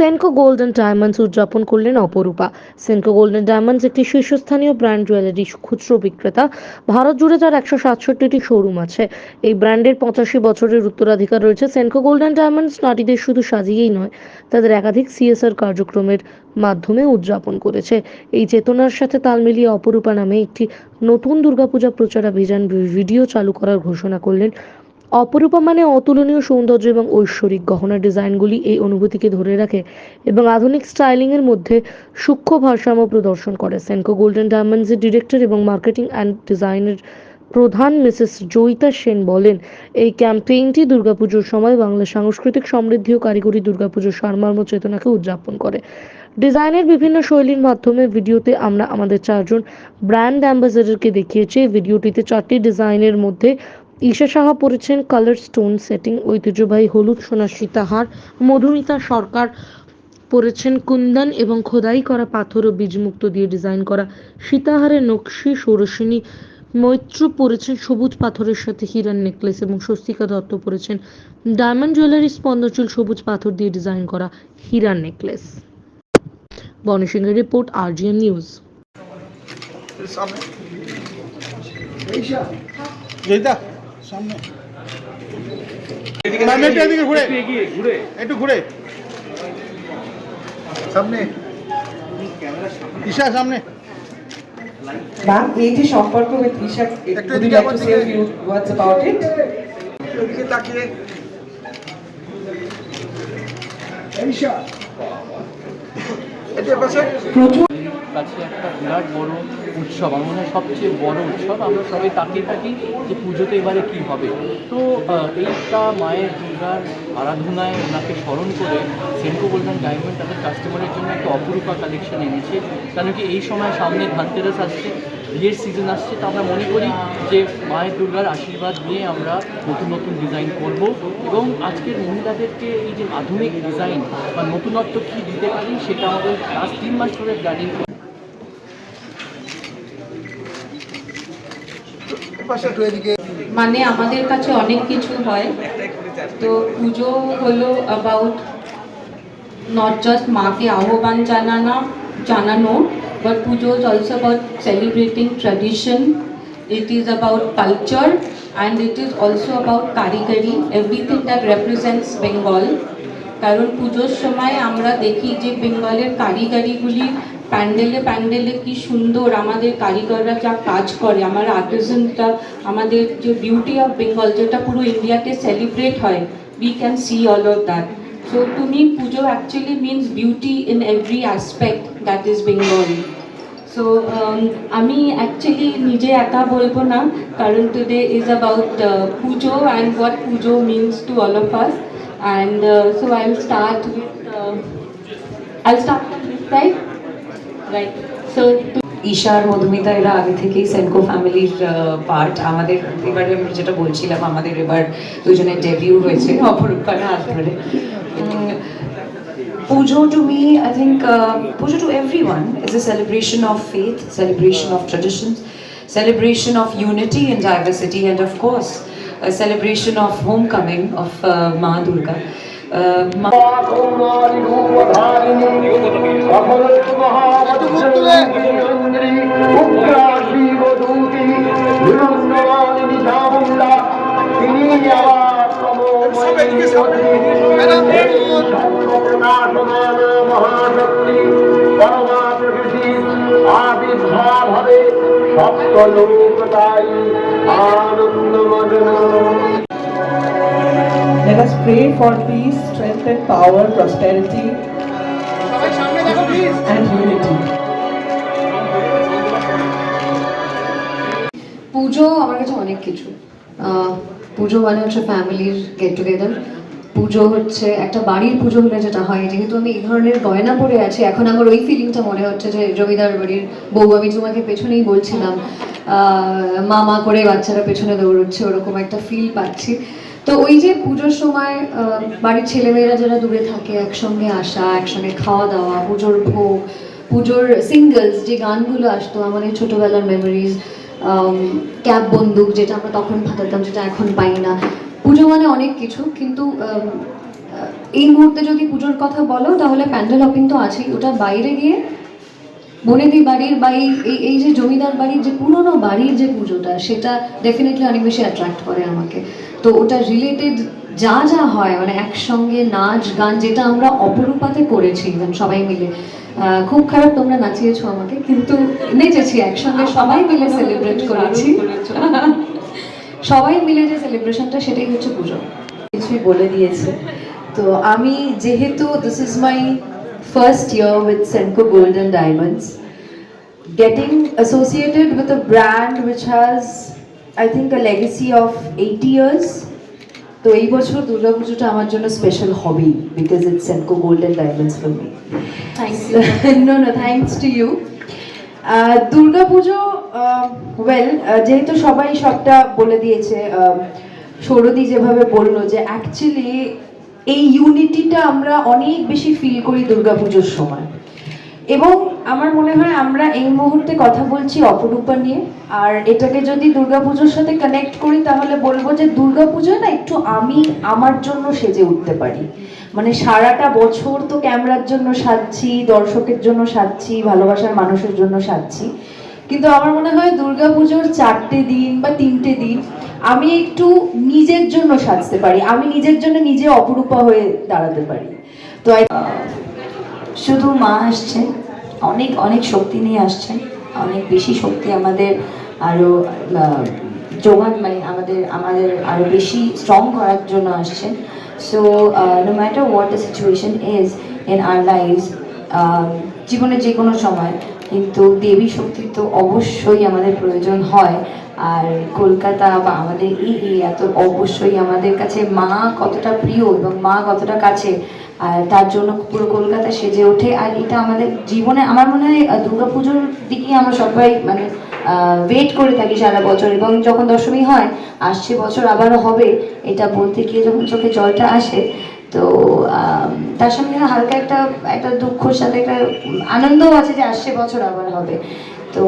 Senco golden diamonds উদযাপন করলেন অপরূপা। সেনকো গোল্ডেন ডায়মন্ডস একটি শীর্ষস্থানীয় ব্র্যান্ড জুয়েলারি, খুচরো বিক্রেতা। ভারত জুড়ে তার একশো সাতষট্টিটি শোরুম আছে। এই ব্র্যান্ডের পঁচাশি বছরের উত্তরাধিকার রয়েছে সেনকো গোল্ডেন ডায়মন্ডস। নারীদের শুধু সাজিয়েই নয়, তাদের একাধিক সিএসআর কার্যক্রমের মাধ্যমে উদযাপন করেছে। এই চেতনার সাথে তাল মিলিয়ে অপরূপা নামে একটি নতুন দুর্গাপূজা প্রচারাভিযান ভিডিও চালু করার ঘোষণা করলেন অপরূপা মানে অতুলনীয় সৌন্দর্য এবং ঐশ্বরিক গহনা ডিজাইনগুলি এই অনুভূতিকে ধরে রাখে এবং আধুনিক স্টাইলিংয়ের মধ্যে সূক্ষ্ম ভারসাম্য প্রদর্শন করে। সেনকো গোল্ডেন ডায়মন্ডসের ডিরেক্টর এবং মার্কেটিং অ্যান্ড ডিজাইনের প্রধান মিসেস জয়িতা সেন বলেন, এই ক্যাম্পেইনটি দুর্গাপুজোর সময় বাংলা সাংস্কৃতিক সমৃদ্ধি ও কারিগরি দুর্গাপুজোর সারমর্ম চেতনাকে উদযাপন করে। ডিজাইনের বিভিন্ন শৈলীর মাধ্যমে ভিডিওতে আমরা আমাদের চারজন ব্র্যান্ড অ্যাম্বাসেডরকে দেখিয়েছি। ভিডিওটিতে চারটি ডিজাইনের মধ্যে ঈশা সাহা পরেছেন কালার স্টোন সেটিং ঐতিহ্যবাহী হলুদ সোনা সীতাহার মধুমিতা সরকার পরেছেন কুন্দন এবং খোদাই করা পাথর ও বীজমুক্ত দিয়ে ডিজাইন করা সীতাহারের নকশি ষোড়শিনী মৈত্র পরেছেন সবুজ পাথরের সাথে হীরার নেকলেস এবং স্বস্তিকা দত্ত পরেছেন ডায়মন্ড জুয়েলারি স্পন্দচুল সবুজ পাথর দিয়ে ডিজাইন করা হীরার নেকলেস। বনি সিংহের রিপোর্ট আরজিএম নিউজ। সামনে। সামনে। এদিকে ঘুরে। ঘুরে। একটু ঘুরে। সামনে। ঈশা সামনে। ম্যাম এই যে সম্পর্ক with Isha, একটু এদিকে a দিকে। few words about it? এদিকে তাকিয়ে। ঈশা। এটা পাশে। প্রচুর কাছে একটা বিরাট বড় উৎসব। আমার মনে হয় সবচেয়ে বড় উৎসব। আমরা সবাই তাকিয়ে থাকি যে পুজোতে এবারে কী হবে। তো এইটা মায়ের দুর্গার আরাধনায় ওনাকে স্মরণ করে সেনকো গোল্ডেন ডায়মন্ড তাদের কাস্টমারের জন্য একটা অপরূপা কালেকশন এনেছে। কারণ কি এই সময় সামনে ধানতেরাস আসছে, বিয়ের সিজন আসছে। তো আমরা মনে করি যে মায়ের দুর্গার আশীর্বাদ নিয়ে আমরা নতুন নতুন ডিজাইন করব। এবং আজকের মহিলাদেরকে এই যে আধুনিক ডিজাইন বা নতুনত্ব কী দিতে পারি, সেটা আমাদের লাস্ট তিন মাস ধরে প্ল্যানিং পাশে একটু এদিকে মানে আমাদের কাছে অনেক কিছু হয়। তো পুজো হলো অ্যাবাউট নট জাস্ট মাকে আহ্বান জানানো জানানো but Puja is also about celebrating tradition it is about culture and it is also about কারিগরি এভরিথিং দ্যাট রেপ্রেজেন্টস বেঙ্গল কারণ পুজোর সময় আমরা দেখি যে বেঙ্গলের কারিগরিগুলি প্যান্ডেলে প্যান্ডেলে কি সুন্দর আমাদের কারিগররা যা কাজ করে আমার আর্টিজনটা আমাদের যে বিউটি অফ বেঙ্গল যেটা পুরো ইন্ডিয়াতে সেলিব্রেট হয় we can see all of that so to me Puja actually means beauty in every aspect that is Bengal so আমি অ্যাকচুয়ালি নিজে একা বলব না কারণ today is about Puja and what Puja means to all of us and so I start with uh, I'll start from this side right so to Isha আর মধুমিতা এরা আগে থেকেই সেনকো ফ্যামিলির পার্ট আমাদের এবারে আমি যেটা বলছিলাম আমাদের এবার দুজনের ডেবিউ হয়েছে অপরূপার হাত ধরে উম, Puja to me I think Puja to everyone is a celebration of faith celebration of traditions celebration of unity and diversity and of course a celebration of homecoming of uh, Ma Durga. এদিকে সামনে madam আবির্ভাব হবে সপ্ত লোকতাই আনন্দমগ্ন Let us pray for peace, strength and power, prosperity and unity. পুজো আমার কাছে অনেক কিছু। পুজো মানে হচ্ছে ফ্যামিলির গেট টুগেদার পুজো হচ্ছে একটা বাড়ির পুজো হলে যেটা হয় যেহেতু আমি এই ধরনের গয়না পরে আছি এখন আমার ওই ফিলিংটা মনে হচ্ছে যে জমিদার বাড়ির বউ আমি তোমাকে পেছনেই বলছিলাম আহ, মামা করে বাচ্চারা পেছনে দৌড়চ্ছে ওরকম একটা ফিল পাচ্ছি। তো ওই যে পুজোর সময় বাড়ির ছেলেমেয়েরা যারা দূরে থাকে, একসঙ্গে আসা, একসঙ্গে খাওয়া দাওয়া, পুজোর ভোগ, পুজোর সিঙ্গলস যে গানগুলো আসতো আমাদের ছোটবেলার মেমোরিজ ক্যাব বন্দুক, যেটা আমরা তখন ফাটাতাম যেটা এখন পাই না। পুজো মানে অনেক কিছু, কিন্তু এই মুহূর্তে যদি পুজোর কথা বলো, তাহলে প্যান্ডেল হপিং তো আছেই। ওটা বাইরে গিয়ে বনেদি বাড়ির বা এই এই- যে জমিদার বাড়ির যে পুরনো বাড়ির যে পুজোটা, সেটা ডেফিনেটলি অনেক বেশি অ্যাট্রাক্ট করে আমাকে। তো ওটা রিলেটেড যা যা হয় মানে একসঙ্গে নাচ, গান, যেটা আমরা অপরূপাতে করেছি, even সবাই মিলে। খুব খারাপ তোমরা নাচিয়েছো আমাকে, কিন্তু নেচেছি একসঙ্গে, সবাই মিলে সেলিব্রেট করেছি। সবাই মিলে যে সেলিব্রেশনটা সেটাই হচ্ছে পুজো। কিছুই বলে দিয়েছে। তো আমি যেহেতু this is my first year with Senco golden diamonds getting associated with a brand which has I think a legacy of 80 years. তো এই বছর দুর্গাপুজোটা আমার জন্য স্পেশাল হবেই because it's Senco golden diamonds for me no no thanks to you Durga Puja well যেহেতু সবাই সবটা বলে দিয়েছে আহ, সৌরদী যেভাবে বলল যে অ্যাকচুয়ালি এই ইউনিটিটা আমরা অনেক বেশি ফিল করি দুর্গাপুজোর সময়। এবং আমার মনে হয় আমরা এই মুহূর্তে কথা বলছি অপরূপা নিয়ে। আর এটাকে যদি দুর্গাপুজোর সাথে কানেক্ট করি, তাহলে বলব যে দুর্গাপুজোয় না একটু আমি আমার জন্য সেজে উঠতে পারি। মানে সারাটা বছর তো ক্যামেরার জন্য সাজছি, দর্শকের জন্য সাজছি, ভালোবাসার মানুষের জন্য সাজছি। কিন্তু আমার মনে হয় দুর্গাপুজোর চারটে দিন বা তিনটে দিন আমি একটু নিজের জন্য সাজতে পারি। আমি নিজের জন্য নিজে অপরূপা হয়ে দাঁড়াতে পারি। তো শুধু মা আসছেন অনেক অনেক শক্তি নিয়ে আসছেন অনেক বেশি শক্তি আমাদের আরও জোগান মানে আমাদের আমাদের আরও বেশি স্ট্রং করার জন্য আসছেন so no matter what the situation is in our life জীবনের যে কোনো সময়। কিন্তু দেবী শক্তির তো অবশ্যই আমাদের প্রয়োজন হয়। আর কলকাতা বা আমাদের এই এরিয়া তো অবশ্যই আমাদের কাছে মা কতটা প্রিয় এবং মা কতটা কাছে। আর তার জন্য পুরো কলকাতা সেজে ওঠে। আর এটা আমাদের জীবনে, আমার মনে হয় দুর্গাপুজোর দিকেই আমরা সবাই মানে ওয়েট করে থাকি সারা বছর। এবং যখন দশমী হয়, আসছে বছর আবারও হবে, এটা বলতে গিয়ে যখন চোখে জলটা আসে, তো তার সঙ্গে হালকা একটা একটা দুঃখর সাথে একটা আনন্দও আছে যে আসছে বছর আবার হবে। তো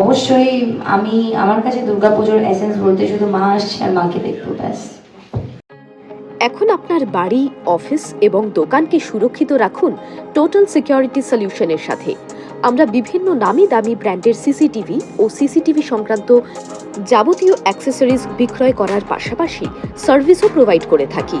অবশ্যই আমি, আমার কাছে দুর্গাপুজোর এসেন্স বলতে শুধু মা আসছে আর মাকে দেখব, ব্যাস। এখন আপনার বাড়ি অফিস এবং দোকানকে সুরক্ষিত রাখুন টোটাল সিকিউরিটি সলিউশনের সাথে। আমরা বিভিন্ন নামি দামি ব্র্যান্ডের সিসিটিভি ও সিসিটিভি সংক্রান্ত যাবতীয় অ্যাক্সেসরিজ বিক্রয় করার পাশাপাশি সার্ভিসও প্রোভাইড করে থাকি।